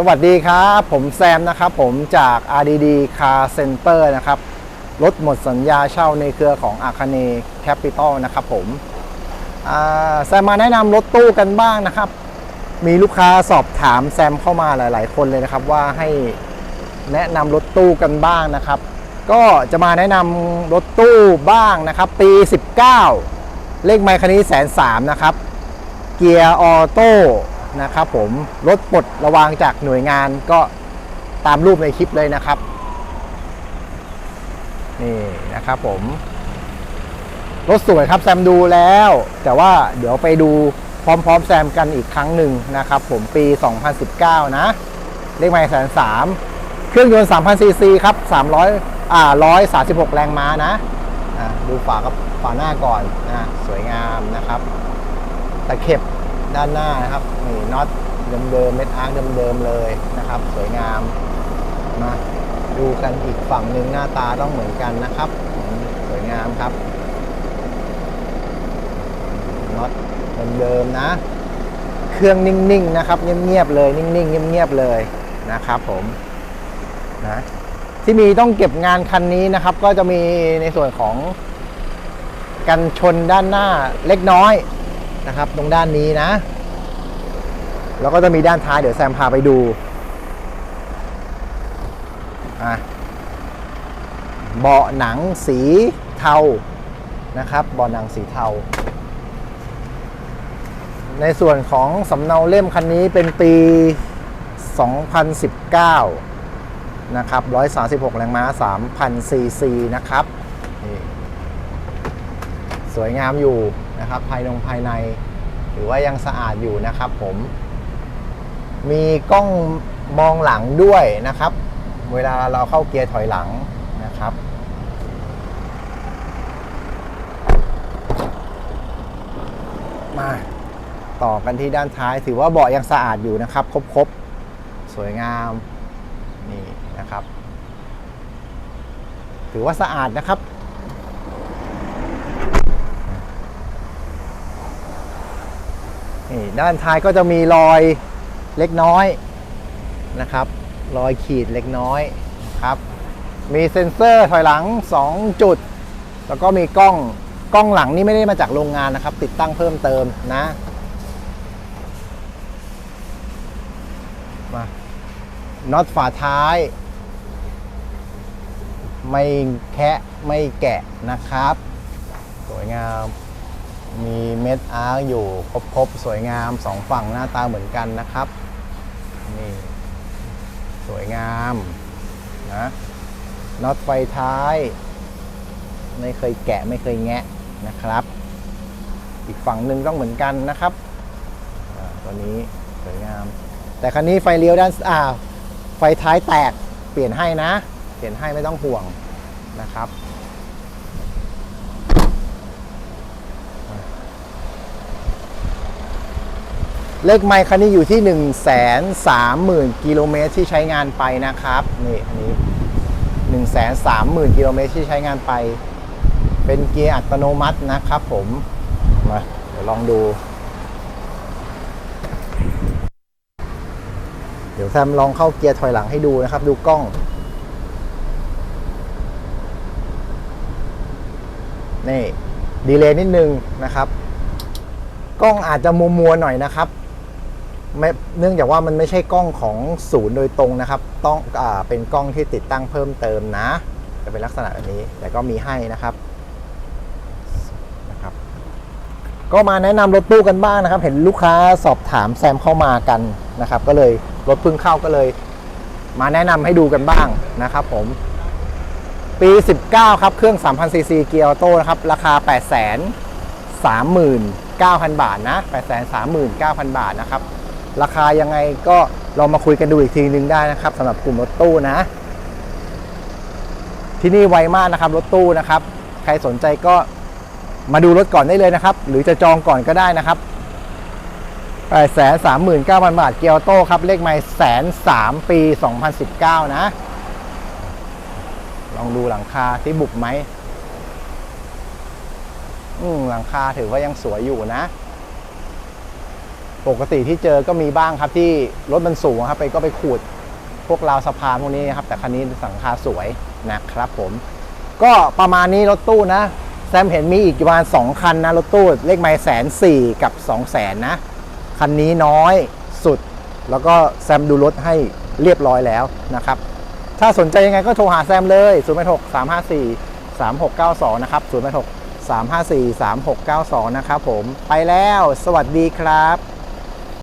สวัสดีครับ ผมแซมนะครับผมจาก RDD Car Center นะครับรถหมดสัญญาเช่าในเครือของอาคาเนแคปิตอลนะครับผมแซมมาแนะนำรถตู้กันบ้างนะครับ มีลูกค้าสอบถามแซมเข้ามาหลาย ๆ คนเลยนะครับว่าให้แนะนำรถตู้กันบ้างนะครับ ก็จะมาแนะนำรถตู้บ้างนะครับปี 19 เลขไมค์คันนี้แสนสามนะครับ เกียร์ออโต้ นะครับผมรถปลดระวางจากหน่วยงานก็ตามรูปในคลิปเลยนะครับนี่นะครับผมรถสวยครับแซมดูแล้ว แต่ว่าเดี๋ยวไปดูพร้อมๆแซมกันอีกครั้งหนึ่งนะครับผมปี 2019 นะ เลขไมล์แสนสามเครื่องยนต์ 3,000 ซีซีครับ 300 อ่า 136 แรงม้านะดูฝากับฝาหน้าก่อนนะสวยงามนะครับตะเข็บ ด้านหน้านะครับนี่น็อตเดิมๆเม็ดอาร์คเดิมๆเลยนะครับ สวยงามมาดูกันอีกฝั่งหนึ่งหน้าตาต้องเหมือนกันนะครับ สวยงามครับน็อตเดิมๆนะ เครื่องนิ่งๆนะครับ เงียบๆเลยนิ่งๆเงียบๆเลยนะครับผมนะที่มีต้องเก็บงานคันนี้นะครับ ก็จะมีในส่วนของกันชนด้านหน้าเล็กน้อย นะครับ ตรงด้านนี้นะ แล้วก็จะมีด้านท้ายเดี๋ยวแซมพาไปดูอะเบาะหนังสีเทานะครับเบาะหนังสีเทา ในส่วนของสำเนาเล่มคันนี้เป็นปี 2019 นะครับ 136 แรงม้า 3,000 ซีซี นะครับ สวยงามอยู่นะครับ ภายนงภายในถือว่ายังสะอาดอยู่นะครับผม มีกล้องมองหลังด้วยนะครับ เวลาเราเข้าเกียร์ถอยหลังนะครับ มาต่อกันที่ด้านท้าย ถือว่าเบาะยังสะอาดอยู่นะครับ ครบๆ สวยงามนี่นะครับ ถือว่าสะอาดนะครับ นี่ด้านท้ายก็จะมีรอยเล็กน้อยนะครับ รอยขีดเล็กน้อยครับ มีเซ็นเซอร์ถอยหลัง 2 จุด แล้วก็มีกล้องกล้องหลังนี่ไม่ได้มาจากโรงงานนะครับ ติดตั้งเพิ่มเติมนะมาน็อตฝาท้าย ไม่แคะไม่แกะนะครับ สวยงาม มีเม็ดอาร์คอยู่ครบๆ สวยงามสองฝั่งหน้าตาเหมือนกันนะครับ นี่ สวยงามนะน็อตไฟท้าย ไม่เคยแกะไม่เคยแงะนะครับ อีกฝั่งหนึ่งต้องเหมือนกันนะครับตัวนี้สวยงาม แต่คันนี้ไฟเลี้ยวด้านอ่าไฟท้ายแตกเปลี่ยนให้นะ เปลี่ยนให้ไม่ต้องห่วงนะครับ เลขไมค์คันนี้อยู่ที่ 1 3 0 0 0 0 กิโลเมตรที่ใช้งานไปนะครับ นี่อันนี้ 1 3 0 0 0 0 กิโลเมตรที่ใช้งานไป เป็นเกียร์อัตโนมัตินะครับผม มาเดี๋ยวลองดู เดี๋ยวแซมลองเข้าเกียร์ถอยหลังให้ดูนะครับ ดูกล้อง นี่ ดีเลย์นิดนึงนะครับกล้องอาจจะมัวมัวๆหน่อยนะครับ ไม่เนื่องจากว่ามันไม่ใช่กล้องของศูนย์โดยตรงนะครับ ต้องอเป็นกล้องที่ติดตั้งเพิ่มเติมนะ จะเป็นลักษณะแบบนี้ แต่ก็มีให้นะครับนะครับ ก็มาแนะนำรถตู้กันบ้างนะครับ เห็นลูกค้าสอบถามแซมเข้ามากันนะครับ ก็เลยรถพิ่งเข้าก็เลย มาแนะนำให้ดูกันบ้างนะครับ ผม ปี 19 ครับ เครื่อง 3,000 ซีซีเกียร์ออโต้นะครับ ราคา 8 39,000 บาทนะ 839,000 บาทนะครับ ราคายังไงก็ลองมาคุยกันดูอีกทีนึงได้นะครับสำหรับกลุ่มรถตู้นะ ที่นี่ไวมากนะครับรถตู้นะครับ ใครสนใจก็มาดูรถก่อนได้เลยนะครับ หรือจะจองก่อนก็ได้นะครับ839,000บาทเกียร์โต้ครับ เลขไมล์แสนสามปี2019นะ ลองดูหลังคาที่บุบไหมอืมหลังคาถือว่ายังสวยอยู่นะ ปกติที่เจอก็มีบ้างครับที่รถมันสูงครับไปก็ไปขูดพวกราวสะพานพวกนี้ครับแต่คันนี้สังคาสวยนะครับผม ก็ประมาณนี้รถตู้นะแซมเห็นมีอีกประมาณ2คันนะรถตู้เลขไมล์แสนสี่กับ2 0 0แสนนะ คันนี้น้อยสุด แล้วก็แซมดูรถให้เรียบร้อยแล้วนะครับ ถ้าสนใจยังไงก็โทรหาแซมเลย0 8 6 3 5 4 3 6 9 2 นะครับ0 8 6 3 5 4 3 6 9 2 นะครับผมไปแล้ว สวัสดีครับ